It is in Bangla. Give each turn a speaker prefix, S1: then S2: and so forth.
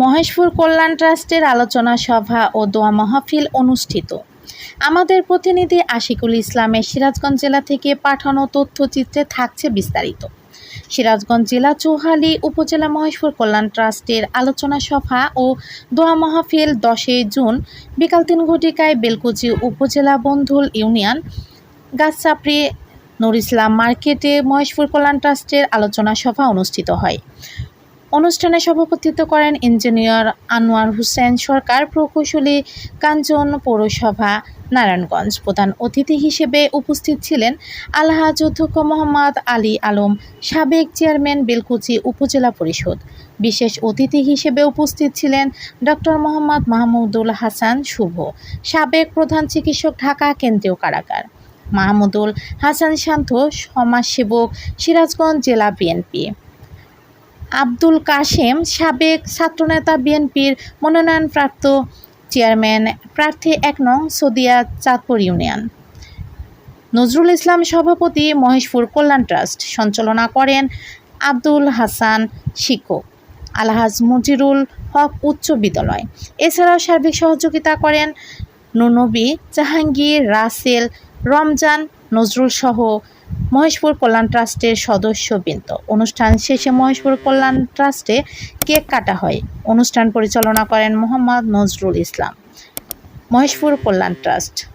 S1: মহেশপুর কল্যাণ ট্রাস্টের আলোচনা সভা ও দোয়া মাহফিল অনুষ্ঠিত। আমাদের প্রতিনিধি আশিকুল ইসলামের সিরাজগঞ্জ জেলা থেকে পাঠানো তথ্যচিত্রে থাকছে বিস্তারিত। সিরাজগঞ্জ জেলা চৌহালি উপজেলা মহেশপুর কল্যাণ ট্রাস্টের আলোচনা সভা ও দোয়া মাহফিল দশই জুন বিকাল তিন ঘটিকায় বেলকুচি উপজেলা বন্ধুল ইউনিয়ন গাছচাপড়ি নুর ইসলাম মার্কেটে মহেশপুর কল্যাণ ট্রাস্টের আলোচনা সভা অনুষ্ঠিত হয়। অনুষ্ঠানে সভাপতিত্ব করেন ইঞ্জিনিয়ার আনোয়ার হোসেন সরকার, প্রকৌশলী কাঞ্চন পৌরসভা, নারায়ণগঞ্জ প্রধান অতিথি হিসেবে উপস্থিত ছিলেন আলহাজ অধ্যক্ষ মোহাম্মদ আলী আলম, সাবেক চেয়ারম্যান বেলকুচি উপজেলা পরিষদ। বিশেষ অতিথি হিসেবে উপস্থিত ছিলেন ডক্টর মোহাম্মদ মাহমুদুল হাসান শুভ, সাবেক প্রধান চিকিৎসক ঢাকা কেন্দ্রীয় কারাগার। মাহমুদুল হাসান শান্ত সমাজসেবক, সিরাজগঞ্জ জেলা বিএনপি। আব্দুল কাশেম সাবেক ছাত্রনেতা বিএনপির মনোনয়নপ্রাপ্ত চেয়ারম্যান, প্রার্থী এক নং সদিয়া চাঁদপুর ইউনিয়ন। নজরুল ইসলাম সভাপতি মহেশপুর কল্যাণ ট্রাস্ট। সঞ্চালনা করেন আব্দুল হাসান শিক্ষক আলহাজ মুজিরুল হক উচ্চ বিদ্যালয়। এছাড়াও সার্বিক সহযোগিতা করেন নুনবী জাহাঙ্গীর, রাসেল, রমজান, নজরুল সহ মহেশপুর কল্যাণ ট্রাস্টের সদস্যবৃন্দ অনুষ্ঠান শেষে মহেশপুর কল্যাণ ট্রাস্টে কেক কাটা হয়। অনুষ্ঠান পরিচালনা করেন মোহাম্মদ নজরুল ইসলাম। মহেশপুর কল্যাণ ট্রাস্ট।